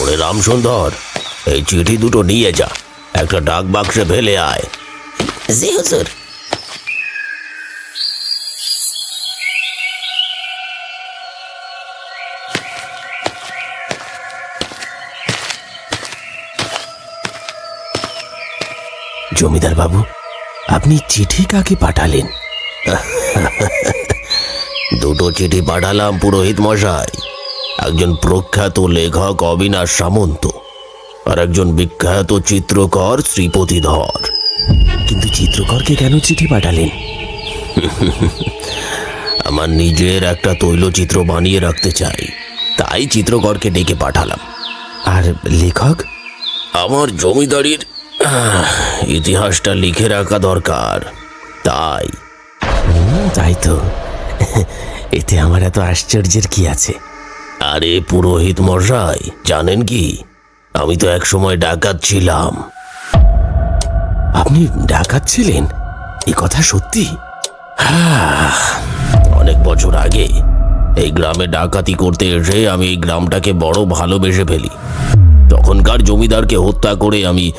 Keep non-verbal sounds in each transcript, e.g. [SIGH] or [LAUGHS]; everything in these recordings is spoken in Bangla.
ওরে রামসুন্দর এই চিঠি দুটো নিয়ে যা। একটা ডাক বাক্সে ফেলে আয়। জি হুজুর। জমিদার বাবু আপনি চিঠি কাকে পাঠালেন? দুটো চিঠি পাঠালাম পুরোহিত মশাই। একজন প্রখ্যাত লেখক অবিনাশ সামন্ত আর একজন বিখ্যাত চিত্রকর শ্রীপতি ধর। কিন্তু চিত্রকরকে কেন চিঠি পাঠালেন? আমার নিজের একটা তৈলচিত্র বানিয়ে রাখতে চাই। তাই চিত্রকরকে ডেকে পাঠালাম। আর লেখক? আমার জমিদারির ইতিহাসটা লিখে রাখা দরকার। তাই। তাই তো। এতে আমার এত আশ্চর্যের কি আছে? আরে পুরোহিত মশাই জানেন কি? আমি তো এক সময় ডাকাত ছিলাম। আপনি ডাকাত ছিলেন? এ কথা সত্যি? অনেক বছর আগে এই গ্রামে ডাকাতি করতে এসে আমি এই গ্রামটাকে বড় ভালোবেসে ফেলি। তখনকার জমিদারকে হত্যা করে আমি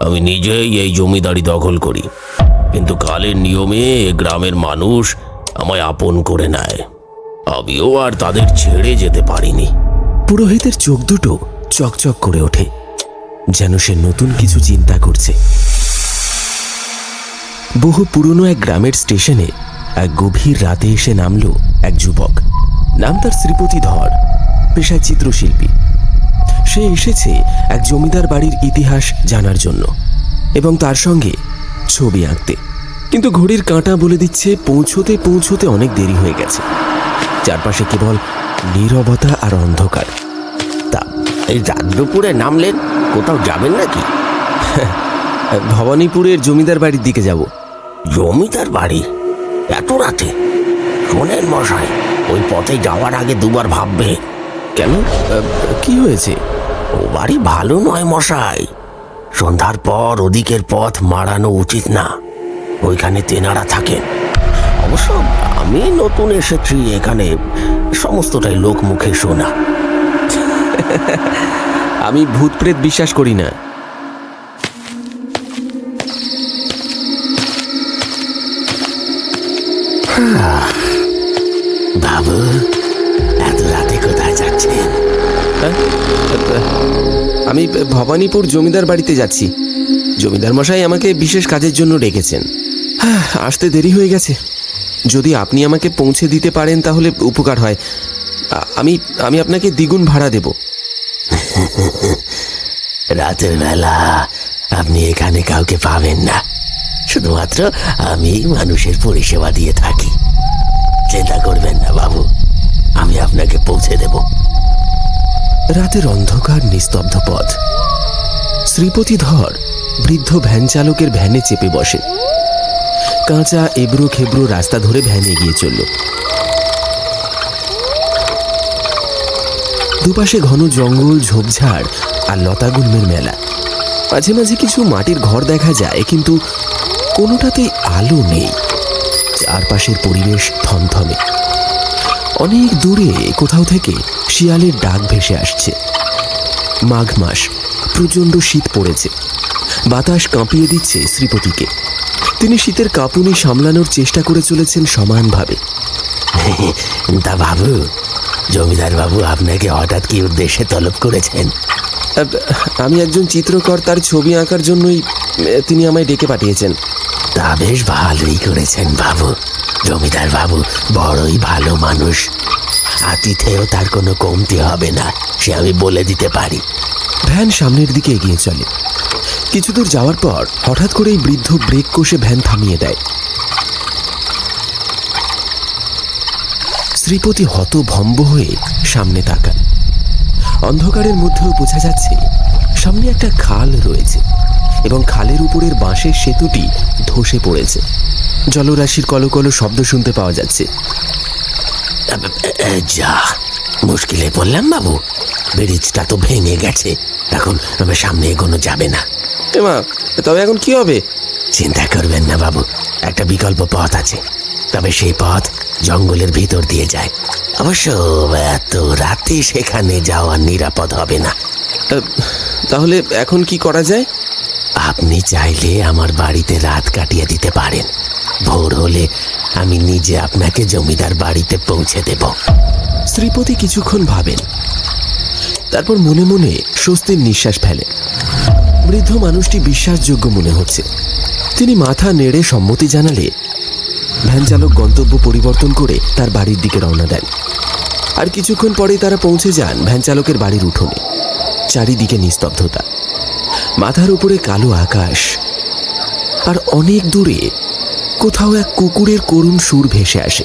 আমি নিজেই এই জমিদারি দখল করি। কিন্তু কালের নিয়মে গ্রামের মানুষ আমায় আপন করে নেয়। আমিও আর তাদের ছেড়ে যেতে পারিনি। পুরোহিতের চোখ দুটো চকচক করে ওঠে, যেন সে নতুন কিছু চিন্তা করছে। বহু পুরনো এক গ্রামের স্টেশনে এক গভীর রাতে এসে নামলো এক যুবক। নাম তার শ্রীপতি ধর, পেশায় চিত্রশিল্পী। সে এসেছে এক জমিদার বাড়ির ইতিহাস জানার জন্য এবং তার সঙ্গে ছবি আঁকতে। কিন্তু ঘড়ির কাঁটা বলে দিচ্ছে পৌঁছতে পৌঁছতে অনেক দেরি হয়ে গেছে। চারপাশে কেবল নীরবতা আর অন্ধকার। তা এই রাত দুপুরে নামলেন? কোথাও যাবেন নাকি? ভবানীপুরের জমিদার বাড়ির দিকে যাব। জমিদার বাড়ি? এত রাতে? শোনেন মশাই ওই পথে যাওয়ার আগে দুবার ভাববে। কেন? কি হয়েছে? ও বাড়ি ভালো নয় মশাই। সন্ধ্যার পর ওদিকের পথ মারানো উচিত না। ওইখানে তেনারা থাকেন। অবশ্য আমি নতুন এসেছি এখানে। সমস্তটাই লোক মুখে শোনা। আমি ভূত প্রেত বিশ্বাস করি না। বাবু এত রাতে কোথায় যাচ্ছেন? আমি ভবানীপুর জমিদার বাড়িতে যাচ্ছি। জমিদার মশাই আমাকে বিশেষ কাজের জন্য ডেকেছেন। হ্যাঁ, আসতে দেরি হয়ে গেছে। যদি আপনি আমাকে পৌঁছে দিতে পারেন তাহলে উপকার হয়। আমি আমি আপনাকে দ্বিগুণ ভাড়া দেব। রাতের বেলা আপনি এখানে কাউকে পাবেন না। শুধুমাত্র আমি মানুষের পরিষেবা দিয়ে থাকি। চিন্তা করবেন না বাবু আমি আপনাকে পৌঁছে দেব। রাতের অন্ধকার নিস্তব্ধ পথ। শ্রীপতি ধর বৃদ্ধ ভ্যান চালকের ভ্যানে চেপে বসে। কাঁচা এবড়ো খেবড়ো রাস্তা ধরে ভ্যান এগিয়ে চলল। দুপাশে ঘন জঙ্গল, ঝোপঝাড় আর লতাগুল্মের মেলা। মাঝে মাঝে কিছু মাটির ঘর দেখা যায়, কিন্তু কোনোটাতেই আলো নেই। চারপাশের পরিবেশ থমথমে। অনেক দূরে কোথাও থেকে শিয়ালের ডাক ভেসে আসছে। মাঘ মাস প্রচণ্ড শীত পড়েছে। বাতাস কাঁপিয়ে দিচ্ছে শ্রীপতিকে। তিনি শীতের কাঁপুনি সামলানোর চেষ্টা করে চলেছেন সমানভাবে। তা বাবু জমিদার বাবু আপনাকে হঠাৎ কি উদ্দেশ্যে তলব করেছেন? আমি একজন চিত্রকর তার ছবি আঁকার জন্যই তিনি আমায় ডেকে পাঠিয়েছেন। তা বেশ ভালোই করেছেন বাবু। জমিদার বাবু, বড়ই ভালো মানুষ। আতিথেও তার কোনো কমতি হবে না, সে আমি বলে দিতে পারি। ভ্যান সামনের দিকে এগিয়ে চলে। কিছু দূর যাওয়ার পর হঠাৎ করেই বৃদ্ধ ব্রেক কষে ভ্যান থামিয়ে দেয়। শ্রীপতি হতভম্ব হয়ে সামনে তাকান অন্ধকারের মধ্যেও বোঝা যাচ্ছে, সামনে একটা খাল রয়েছে এবং খালের উপরের বাঁশের সেতুটি ধসে পড়েছে। জলরাশির কলকলো শব্দ শুনতে পাওয়া যাচ্ছে। যা মুশকিলে পড়লাম বাবু। ব্রিজটা তো ভেঙে গেছে। এখন আমার সামনে এগোনো যাবে না। এমা তবে এখন কি হবে? চিন্তা করবেন না বাবু একটা বিকল্প পথ আছে। তবে সেই পথ জঙ্গলের ভিতর দিয়ে যায়। অবশ্য এত রাতে সেখানে যাওয়া নিরাপদ হবে না। তাহলে এখন কি করা যায়? আপনি চাইলে আমার বাড়িতে রাত কাটিয়ে দিতে পারেন। ভোর হলে আমি নিজে আপনাকে জমিদার বাড়িতে পৌঁছে দেব। শ্রীপতি কিছুক্ষণ ভাবেন। তারপর মনে মনে স্বস্তির নিঃশ্বাস ফেলেন। বৃদ্ধ মানুষটি বিশ্বাসযোগ্য মনে হচ্ছে। তিনি মাথা নেড়ে সম্মতি জানালে ভ্যান চালক গন্তব্য পরিবর্তন করে তার বাড়ির দিকে রওনা দেন। আর কিছুক্ষণ পরে তারা পৌঁছে যান ভ্যান চালকের বাড়ির উঠোনে। চারিদিকে নিস্তব্ধতা। মাথার উপরে কালো আকাশ। আর অনেক দূরে কোথাও এক কুকুরের করুণ সুর ভেসে আসে।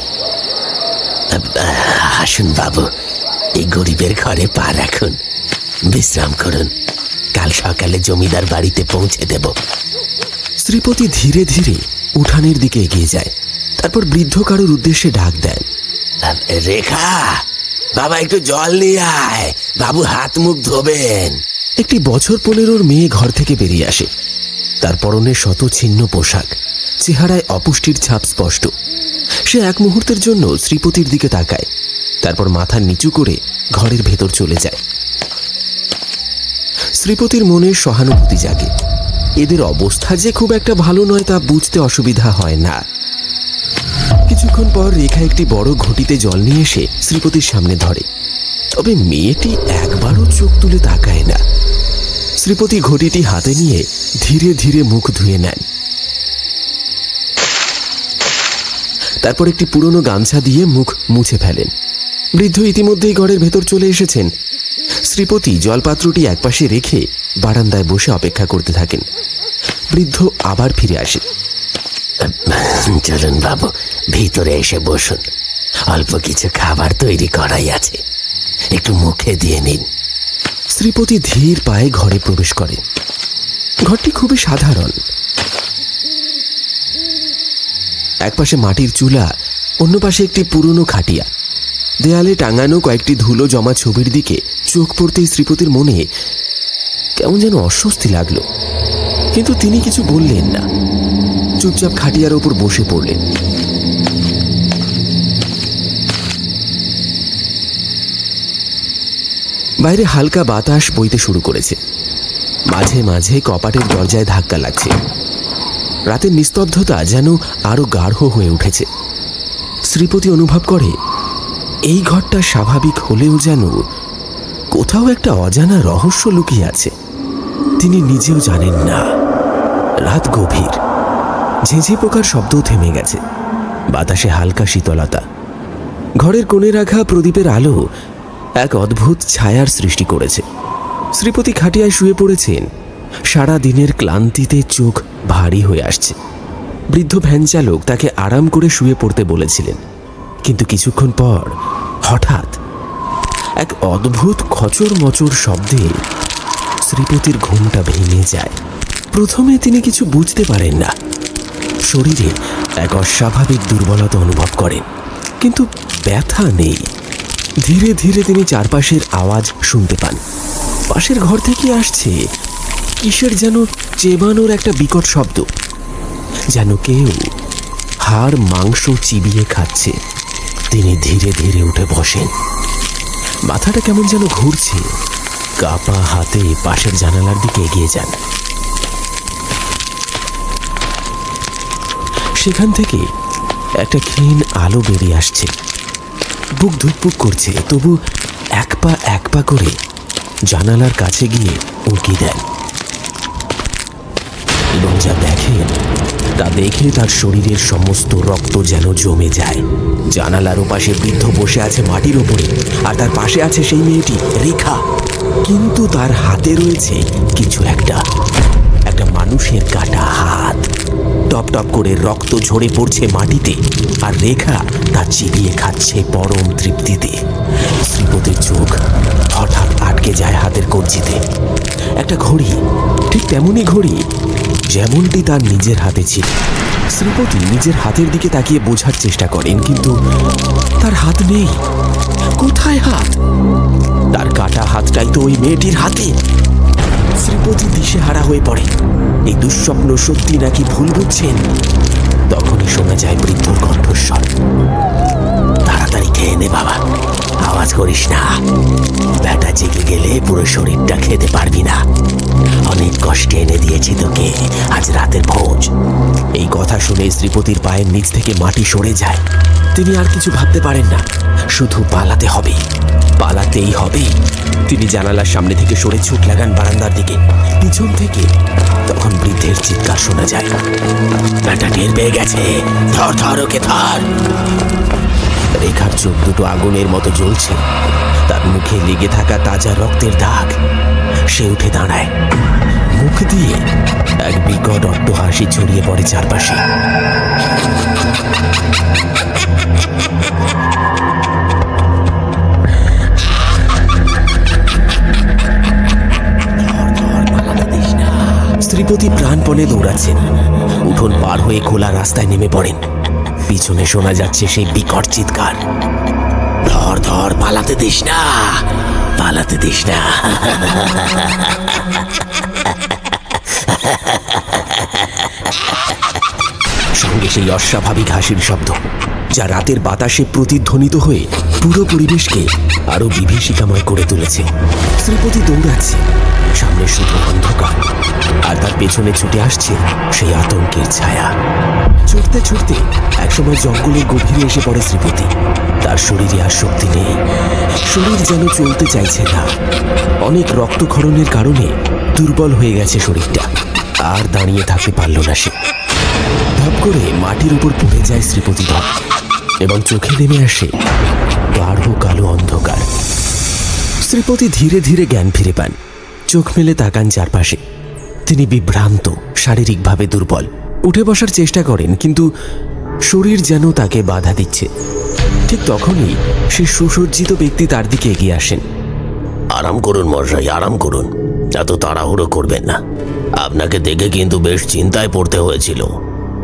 আসুন বাবু, এই গরিবের ঘরে পা রাখুন। বিশ্রাম করুন। কাল সকালে জমিদার বাড়িতে পৌঁছে দেব। শ্রীপতি ধীরে ধীরে উঠানের দিকে এগিয়ে যায়। তারপর বৃদ্ধ কারোর উদ্দেশ্যে ডাক দেন। রেখা, বাবা একটু জল নিয়ে আয়। বাবু হাত মুখ ধোবেন। একটি বছর পনেরোর মেয়ে ঘর থেকে বেরিয়ে আসে। তার পরনে শত ছিন্ন পোশাক। চেহারায় অপুষ্টির ছাপ স্পষ্ট। সে এক মুহূর্তের জন্য শ্রীপতির দিকে তাকায়, তারপর মাথা নিচু করে ঘরের ভেতর চলে যায়। শ্রীপতির মনে সহানুভূতি জাগে। এদের অবস্থা যে খুব একটা ভালো নয় তা বুঝতে অসুবিধা হয় না। কিছুক্ষণ পর রেখা একটি বড় ঘটিতে জল নিয়ে এসে শ্রীপতির সামনে ধরে। তবে মেয়েটি একবারও চোখ তুলে তাকায় না। শ্রীপতি ঘটিটি হাতে নিয়ে ধীরে ধীরে মুখ ধুয়ে নেন। তারপর একটি পুরনো গামছা দিয়ে মুখ মুছে ফেলেন। বৃদ্ধ ইতিমধ্যেই ঘরের ভেতর চলে এসেছেন। শ্রীপতি জলপাত্রটি একপাশে রেখে বারান্দায় বসে অপেক্ষা করতে থাকেন। বৃদ্ধ আবার ফিরে আসে। চলুন বাবু ভিতরে এসে বসুন। অল্প কিছু খাবার তৈরি করাই আছে। একটু মুখে দিয়ে নিন। শ্রীপতি ধীর পায়ে ঘরে প্রবেশ করেন। ঘরটি খুবই সাধারণ। একপাশে মাটির চুলা, অন্য পাশে একটি পুরনো খাটিয়া। দেয়ালে টাঙানো কয়েকটি ধুলো জমা ছবির দিকে চোখ পড়তেই শ্রীপতির মনে কেমন যেন অস্বস্তি লাগল। কিন্তু তিনি কিছু বললেন না। চুপচাপ খাটিয়ার ওপর বসে পড়লেন। বাইরে হালকা বাতাস বইতে শুরু করেছে। মাঝে মাঝে কপাটের দরজায় ধাক্কা লাগছে। রাতের নিস্তব্ধতা যেন আরও গাঢ় হয়ে উঠেছে। শ্রীপতি অনুভব করে, এই ঘরটা স্বাভাবিক হলেও যেন কোথাও একটা অজানা রহস্য লুকিয়ে আছে। তিনি নিজেও জানেন না, রাত গভীর। ঝেঁঝে পোকার শব্দও থেমে গেছে, বাতাসে হালকা শীতলতা। ঘরের কোণে রাখা প্রদীপের আলো এক অদ্ভুত ছায়ার সৃষ্টি করেছে। শ্রীপতি খাটিয়ায় শুয়ে পড়েছেন, সারা দিনের ক্লান্তিতে চোখ ভারী হয়ে আসছে। বৃদ্ধ ভ্যান চালক তাকে আরাম করে শুয়ে পড়তে বলেছিলেন। কিন্তু কিছুক্ষণ পর হঠাৎ এক অদ্ভুত খচর মচর শব্দে শ্রীপতির ঘুমটা ভেঙে যায়। প্রথমে তিনি কিছু বুঝতে পারেন না। শরীরে এক অস্বাভাবিক দুর্বলতা অনুভব করেন, কিন্তু ব্যথা নেই। ধীরে ধীরে তিনি চারপাশের আওয়াজ শুনতে পান। পাশের ঘর থেকে আসছে কিসের যেন চেবানোর একটা বিকট শব্দ? যেন কেউ হাড় মাংস চিবিয়ে খাচ্ছে। তিনি ধীরে ধীরে উঠে বসেন। মাথাটা কেমন যেন ঘুরছে। কাপা হাতে পাশের জানালার দিকে এগিয়ে যান। সেখান থেকে একটা ক্ষীণ আলো বেরিয়ে আসছে। বুক ধুকপুক করছে, তবু এক পা এক পা করে জানালার কাছে গিয়ে উঁকি দেন। এবং যা দেখেন তা দেখে তার শরীরের সমস্ত রক্ত যেন জমে যায়। জানালার ওপাশে বৃদ্ধ বসে আছে মাটির ওপরে, আর তার পাশে আছে সেই মেয়েটি, রেখা। কিন্তু তার হাতে রয়েছে কিছু একটা। একটা মানুষের কাটা হাত। টপ টপ করে রক্ত ঝরে পড়ছে মাটিতে, আর রেখা তা চিবিয়ে খাচ্ছে পরম তৃপ্তিতে। শ্রীপতির চোখ হঠাৎ আটকে যায় হাতের কবজিতে। একটা ঘড়ি, ঠিক তেমনই ঘড়ি যেমনটি তার নিজের হাতে ছিল। শ্রীপতি নিজের হাতের দিকে তাকিয়ে বোঝার চেষ্টা করেন, কিন্তু তার হাত নেই। কোথায় হাত? তার কাটা হাতটাই তো ওই মেয়েটির হাতে। শ্রীপতি দিশেহারা হয়ে পড়ে এই দুঃস্বপ্ন সত্যি নাকি ভুল বুঝছেন? তখনই শোনা যায় বৃদ্ধর কণ্ঠস্বর। করিস না। ব্যাটা জেগে গেলে পুরো শরীরটা খেতে পারবি না। অনেক কষ্টে এনে দিয়েছি তোকে। আজ রাতের ভোজ। এই কথা শুনে শ্রীপতির পায়ের নিচ থেকে মাটি সরে যায়। তিনি আর কিছু ভাবতে পারেন না। শুধু পালাতে হবে। পালাতেই হবে। তিনি জানালার সামনে থেকে সরে ছুট লাগান বারান্দার দিকে। পিছন থেকে তখন বৃদ্ধের চিৎকার শোনা যায়। ব্যাটা টের পেয়ে গেছে। ধর ধর ওকে, ধর। রেখার চোখ দুটো আগুনের মতো জ্বলছে। তার মুখে লেগে থাকা তাজা রক্তের দাগ। সে উঠে দাঁড়ায়। মুখ দিয়ে এক বিকট অট্ট হাসি ছড়িয়ে পড়ে চারপাশে। শ্রীপতি প্রাণপণে দৌড়াচ্ছেন। উঠোন পার হয়ে খোলা রাস্তায় নেমে পড়েন। পিছনে শোনা যাচ্ছে সেই বিকট চিৎকার। ধর ধর, পালাতে দিস না। পালাতে দিস না। সঙ্গে সেই অস্বাভাবিক হাসির শব্দ, যা রাতের বাতাসে প্রতিধ্বনিত হয়ে পুরো পরিবেশকে আরও বিভীষিকাময় করে তুলেছে। শ্রীপতি দৌড়াচ্ছে, সামনে শুধু অন্ধকার। আর তার পেছনে ছুটে আসছে সেই আতঙ্কের ছায়া। ছুটতে ছুটতে একসময় জঙ্গলের গভীরে এসে পড়ে শ্রীপতি। তার শরীরে আর শক্তি নেই। শরীর যেন চলতে চাইছে না। অনেক রক্তক্ষরণের কারণে দুর্বল হয়ে গেছে শরীরটা। আর দাঁড়িয়ে থাকতে পারল না সে। ধপ করে মাটির উপর পড়ে যায় শ্রীপতি ধপ। এবং চোখে নেমে আসে গাঢ় কালো অন্ধকার। শ্রীপতি ধীরে ধীরে জ্ঞান ফিরে পান। চোখ মেলে তাকান চারপাশে। তিনি বিভ্রান্ত শারীরিকভাবে দুর্বল। উঠে বসার চেষ্টা করেন কিন্তু শরীর যেন তাকে বাধা দিচ্ছে। ঠিক তখনই সে সুসজ্জিত ব্যক্তি তার দিকে এগিয়ে আসেন। আরাম করুন মশাই আরাম করুন। এত তাড়াহুড়ো করবেন না। আপনাকে দেখে কিন্তু বেশ চিন্তায় পড়তে হয়েছিল।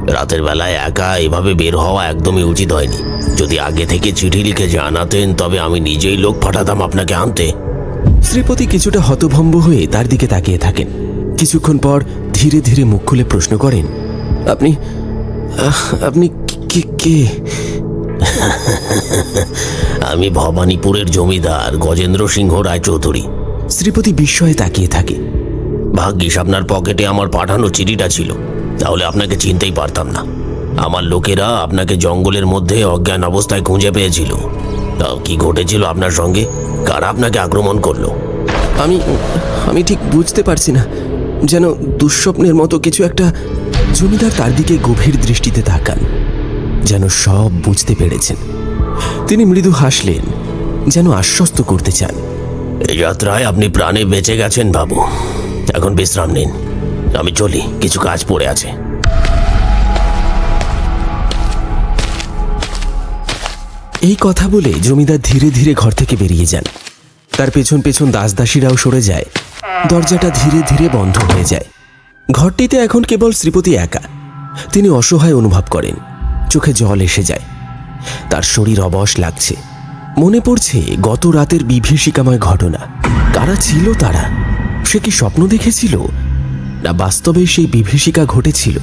রাতের বেলায় একা এভাবে বের হওয়া একদমই উচিত হয়নি। যদি আগে থেকে চিঠি লিখে জানাতেন তবে আমি নিজেই লোক পাঠাতাম আপনাকে আনতে। শ্রীপতি কিছুটা হতভম্ব হয়ে তার দিকে তাকিয়ে থাকেন। কিছুক্ষণ পর ধীরে ধীরে মুখ খুলে প্রশ্ন করেন আপনি আপনি কে কে? আমি ভবানীপুরের জমিদার গজেন্দ্র সিংহ রায়চৌধুরী। শ্রীপতি বিস্ময়ে তাকিয়ে থাকে। ভাগ্যিস আপনার পকেটে আমার পাঠানো চিঠিটা ছিল তাহলে আপনাকে চিনতেই পারতাম না। আমার লোকেরা আপনাকে জঙ্গলের মধ্যে অজ্ঞান অবস্থায় খুঁজে পেয়েছিল। তা কি ঘটেছিল আপনার সঙ্গে? কারা আপনাকে আক্রমণ করল? আমি আমি ঠিক বুঝতে পারছি না। যেন দুঃস্বপ্নের মতো কিছু একটা জমিদার তার দিকে গভীর দৃষ্টিতে তাকান যেন সব বুঝতে পেরেছেন। তিনি মৃদু হাসলেন যেন আশ্বস্ত করতে চান। এই যাত্রায় আপনি প্রাণে বেঁচে গেছেন বাবু। এখন বিশ্রাম নিন। আমি চলি কিছু কাজ পড়ে আছে। এই কথা বলে জমিদার ধীরে ধীরে ঘর থেকে বেরিয়ে যান। তার পেছন পেছন দাসদাসীরাও সরে যায়। দরজাটা ধীরে ধীরে বন্ধ হয়ে যায়। ঘরটিতে এখন কেবল শ্রীপতি একা। তিনি অসহায় অনুভব করেন। চোখে জল এসে যায়। তার শরীর অবশ লাগছে। মনে পড়ছে গত রাতের বিভীষিকাময় ঘটনা। কারা ছিল তারা? সে কি স্বপ্ন দেখেছিল? না বাস্তবে সেই বিভীষিকা ঘটেছিল?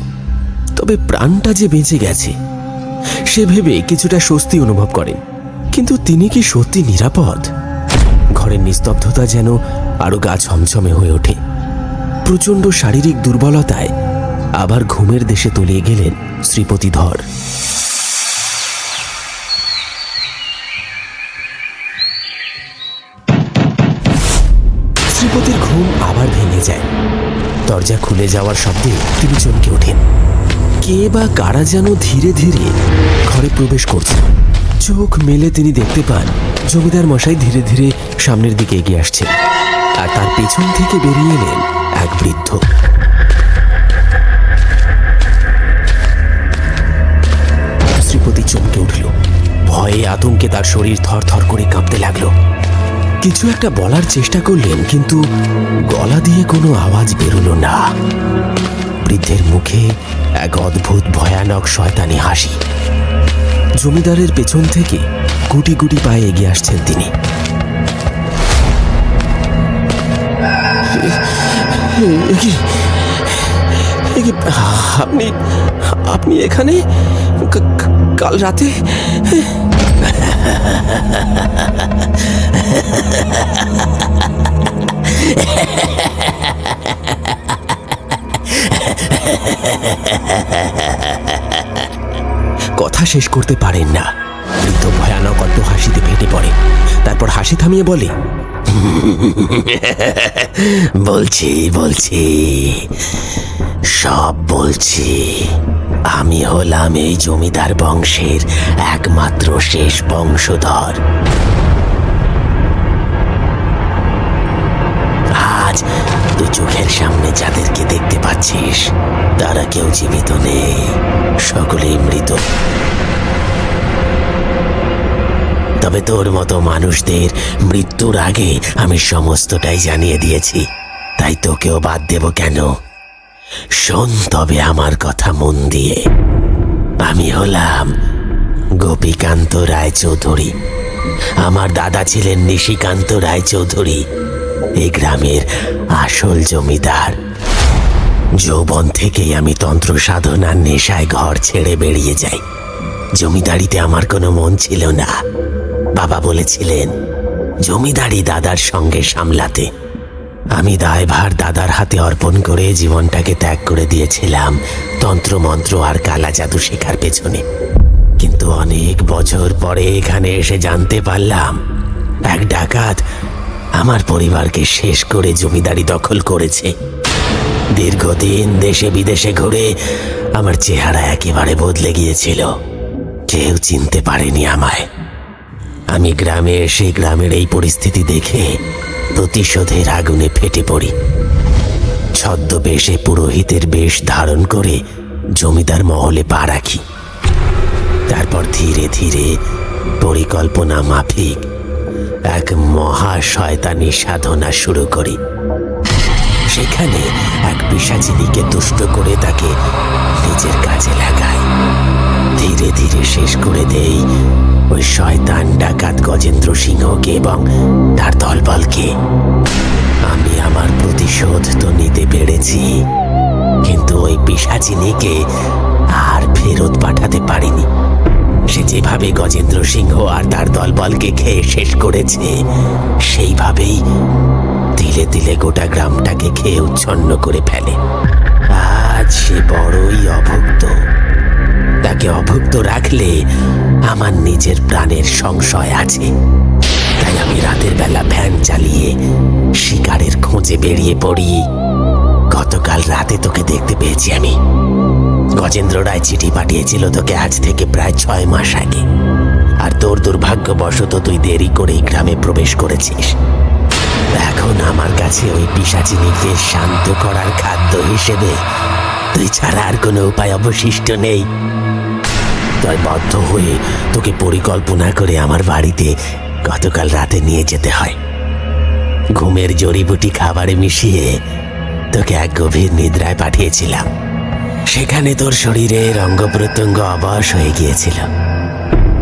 তবে প্রাণটা যে বেঁচে গেছে, সে ভেবে কিছুটা স্বস্তি অনুভব করেন। কিন্তু তিনি কি সত্যি নিরাপদ? ঘরের নিস্তব্ধতা যেন আরও গা ছমছমে হয়ে ওঠে। প্রচণ্ড শারীরিক দুর্বলতায় আবার ঘুমের দেশে তলিয়ে গেলেন শ্রীপতি ধর। শ্রীপতির ঘুম আবার ভেঙে যায়। দরজা খুলে যাওয়ার শব্দে তিনি চমকে ওঠেন। কে বা কারা যেন ধীরে ধীরে ঘরে প্রবেশ করছে। চোখ মেলে তিনি দেখতে পান। জমিদার মশাই ধীরে ধীরে সামনের দিকে এগিয়ে আসছে। আর তার পেছন থেকে বেরিয়ে এলেন এক বৃদ্ধ। শ্রীপতি চমকে উঠল। ভয়ে আতঙ্কে তার শরীর থরথর করে কাঁপতে লাগল। কিছু একটা বলার চেষ্টা করলেন, কিন্তু গলা দিয়ে কোনো আওয়াজ বেরোলো না। বৃদ্ধের মুখে এক অদ্ভুত, ভয়ানক, শয়তানি হাসি। জমিদারের পেছন থেকে গুটি গুটি পায়ে এগিয়ে আসছেন তিনি। আপনি আপনি এখানে? কাল রাতে? কথা শেষ করতে পারেন না। বৃদ্ধ ভয়ানক অট্ট হাসিতে ফেটে পড়ে। তারপর হাসি থামিয়ে বলে [LAUGHS] বলছি বলছি, সব বলছি। আমি হলাম এই জমিদার বংশের একমাত্র শেষ বংশধর। চোখের সামনে যাদেরকে দেখতে পাচ্ছিস, তারা কেউ জীবিত নেই। সকলেই মৃত। তবে তোর মতো মানুষদের মৃত্যুর আগে আমি সমস্তটাই জানিয়ে দিয়েছি। তাই তোকেও বাদ দেব কেন? শোন তবে আমার কথা মন দিয়ে। আমি হলাম গোপীকান্ত রায়চৌধুরী। আমার দাদা ছিলেন নিশিকান্ত রায়চৌধুরী। এই গ্রামের আসল জমিদার। যৌবন থেকেই আমি তন্ত্র সাধনার নেশায় ঘর ছেড়ে বেরিয়ে যাই। জমিদারিতে আমার কোনো মন ছিল না। বাবা বলেছিলেন, জমিদারি দাদার সঙ্গে সামলাতে। আমি দায়ভার দাদার হাতে অর্পণ করে জীবনটাকে ত্যাগ করে দিয়েছিলাম তন্ত্রমন্ত্র আর কালা জাদু শেখার পেছনে। কিন্তু অনেক বছর পরে এখানে এসে জানতে পারলাম, এক ডাকাত আমার পরিবারকে শেষ করে জমিদারি দখল করেছে। দীর্ঘদিন দেশে বিদেশে ঘুরে আমার চেহারা একেবারে বদলে গিয়েছিল। কেউ চিনতে পারেনি আমায়। আমি গ্রামে এসে গ্রামের এই পরিস্থিতি দেখে প্রতিশোধের আগুনে ফেটে পড়ি। ছদ্মবেশে পুরোহিতের বেশ ধারণ করে জমিদার মহলে পা রাখি। তারপর ধীরে ধীরে পরিকল্পনা মাফিক এক মহা শয়তানি সাধনা শুরু করি। সেখানে এক পিসাচিনীকে দুষ্ট করে তাকে নিজের কাজে লাগাই। ধীরে ধীরে শেষ করে দেই ওই শয়তান ডাকাত গজেন্দ্র সিংহকে এবং তার দলবলকে। আমি আমার প্রতিশোধ তো নিতে পেরেছি, কিন্তু ওই পিসাচিনীকে আর ফেরত পাঠাতে পারিনি। সে যেভাবে গজেন্দ্র সিংহ আর তার দলবলকে খেয়ে শেষ করেছে, সেইভাবেই তিলে তিলে গোটা গ্রামটাকে খেয়ে উচ্ছন্ন করে ফেলে। আজ সে বড়ই অভুক্ত। তাকে অভুক্ত রাখলে আমার নিজের প্রাণের সংশয় আছে। তাই আমি রাতের বেলা ভ্যান চালিয়ে শিকারের খোঁজে বেরিয়ে পড়ি। গতকাল রাতে তোকে দেখতে পেয়েছি আমি। গজেন্দ্র রায় চিঠি পাঠিয়েছিল তোকে আজ থেকে প্রায় ছয় মাস আগে। আর তোর দুর্ভাগ্যবশত তুই দেরি করেই গ্রামে প্রবেশ করেছিস। এখন আমার কাছে ওই পিসাচিনীকে শান্ত করার খাদ্য হিসেবে তুই ছাড়া আর কোনো উপায় অবশিষ্ট নেই। তাই বাধ্য হয়ে তোকে পরিকল্পনা করে আমার বাড়িতে গতকাল রাতে নিয়ে যেতে হয়। ঘুমের জড়িবুটি খাবারে মিশিয়ে তোকে এক গভীর নিদ্রায় পাঠিয়েছিলাম। সেখানে তোর শরীরের অঙ্গ প্রত্যঙ্গ অবশ হয়ে গিয়েছিল।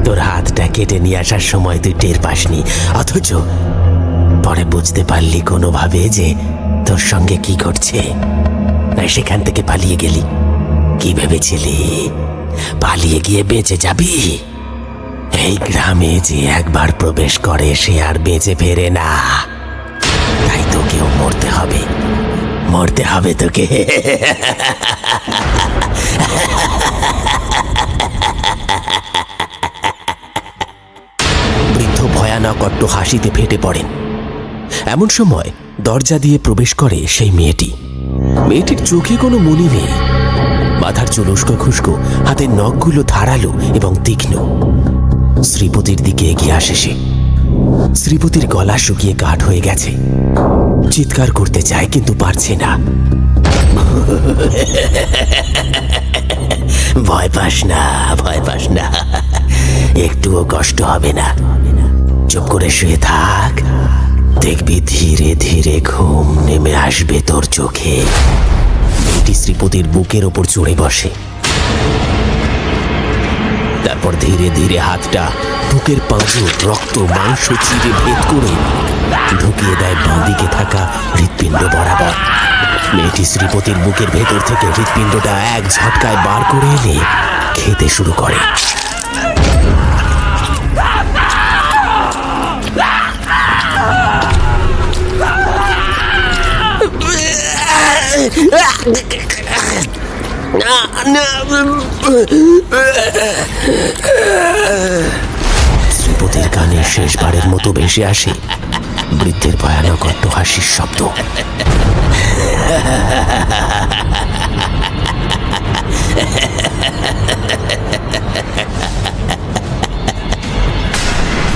তোর হাতটা কেটে নিয়ে আসার সময় তুই টের পাসনি। অথচ পরে বুঝতে পারলি কোনোভাবে যে তোর সঙ্গে কি ঘটছে। তাই সেখান থেকে পালিয়ে গেলি। কি ভেবেছিলি? পালিয়ে গিয়ে বেঁচে যাবি? এই গ্রামে যে একবার প্রবেশ করে সে আর বেঁচে ফেরে না। তাই তোকেও মরতে হবে। মরতে হবে তোকে। বৃদ্ধ ভয়ানক অট্ট হাসিতে ফেটে পড়েন। এমন সময় দরজা দিয়ে প্রবেশ করে সেই মেয়েটি। মেয়েটির চোখে কোনো মনি নেই। মাথার চুল খুস্কো, হাতের নখগুলো ধারালো এবং তীক্ষ্ণ। শ্রীপতির দিকে এগিয়ে আসে সে। শ্রীপতির গলা শুকিয়ে কাঠ হয়ে গেছে। চিৎকার করতে চায়, কিন্তু পারছে না। ভয় পাস না, ভয় পাস না। একটুও কষ্ট হবে না। চুপ করে শুয়ে থাক। দেখবি ধীরে ধীরে ঘুম নেমে আসবে তোর চোখে। মেয়েটি শ্রীপতির বুকের ওপর চড়ে বসে। তারপর ধীরে ধীরে হাতটা বুকের পাঁজর রক্ত মাংস চিরে ভেদ করে ঢুকিয়ে দেয় বাঁদিকে থাকা হৃৎপিণ্ড বরাবর। মেয়েটি শ্রীপতির বুকের ভেতর থেকে হৃৎপিণ্ডটা এক ঝটকায় বার করে এনে খেতে শুরু করে। শ্রীপতির কানে শেষবারের মতো ভেসে আসে বৃদ্ধের ভয়ানক হাসির শব্দ।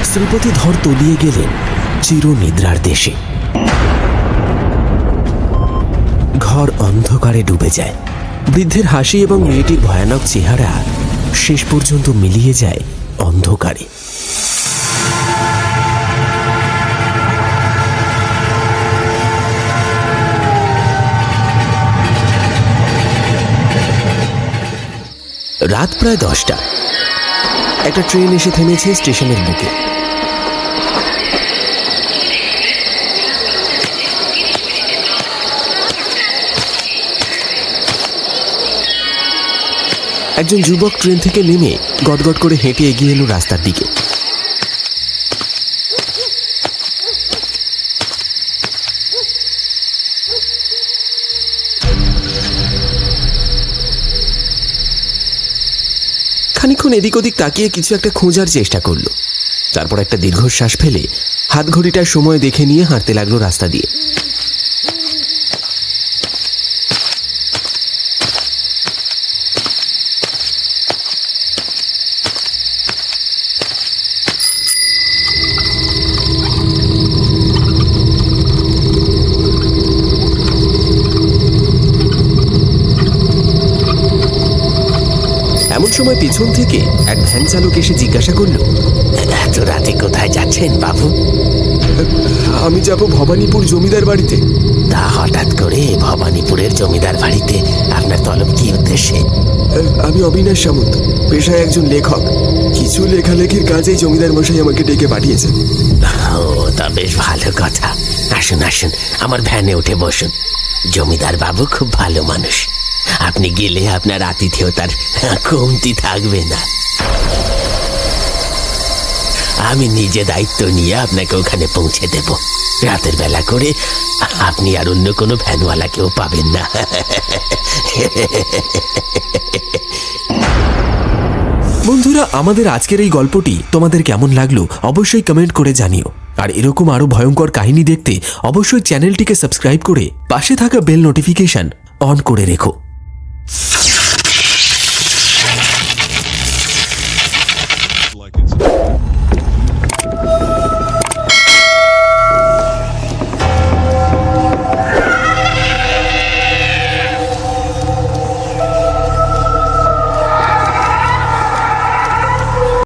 শ্রীপতি ধর তলিয়ে গেলেন চির নিদ্রার দেশে। ঘর অন্ধকারে ডুবে যায়। বৃদ্ধের হাসি এবং মেয়েটির ভয়ানক চেহারা শেষ পর্যন্ত মিলিয়ে যায় অন্ধকারে। রাত প্রায় দশটা। একটা ট্রেন এসে থেমেছে স্টেশনের বুকে। একজন যুবক ট্রেন থেকে নেমে গদগদ করে হেঁটে এগিয়ে এলো রাস্তার দিকে। খানিকক্ষণ এদিক ওদিক তাকিয়ে কিছু একটা খোঁজার চেষ্টা করল। তারপর একটা দীর্ঘশ্বাস ফেলে হাত ঘড়িটার সময় দেখে নিয়ে হাঁটতে লাগল রাস্তা দিয়ে এমন সময় পেছন থেকে এক ভ্যান চালক এসে জিজ্ঞাসা করল এত রাতে কোথায় যাচ্ছেন বাবু? আমি যাব ভবানীপুর জমিদার বাড়িতে। তা হঠাৎ করে ভবানীপুরের জমিদার বাড়িতে আপনার তলব কি উদ্দেশ্যে? আমি অবিনাশ সামন্ত পেশায় একজন লেখক। কিছু লেখালেখির কাজেই জমিদার মশাই আমাকে ডেকে পাঠিয়েছেন। ও তা বেশ ভালো কথা। আসুন আসুন আমার ভ্যানে উঠে বসুন। জমিদার বাবু খুব ভালো মানুষ। আপনি গেলে আপনার আতিথেয়তার কমতি থাকবে না। আমি নিজে দায়িত্ব নিয়ে আপনাকে ওখানে পৌঁছে দেব। রাতের বেলা করে আপনি আর অন্য কোনো ভ্যানওয়ালাকেও পাবেন না। বন্ধুরা, আমাদের আজকের এই গল্পটি তোমাদের কেমন লাগল অবশ্যই কমেন্ট করে জানিও। আর এরকম আরও ভয়ঙ্কর কাহিনী দেখতে অবশ্যই চ্যানেলটিকে সাবস্ক্রাইব করে পাশে থাকা বেল নোটিফিকেশন অন করে রেখো।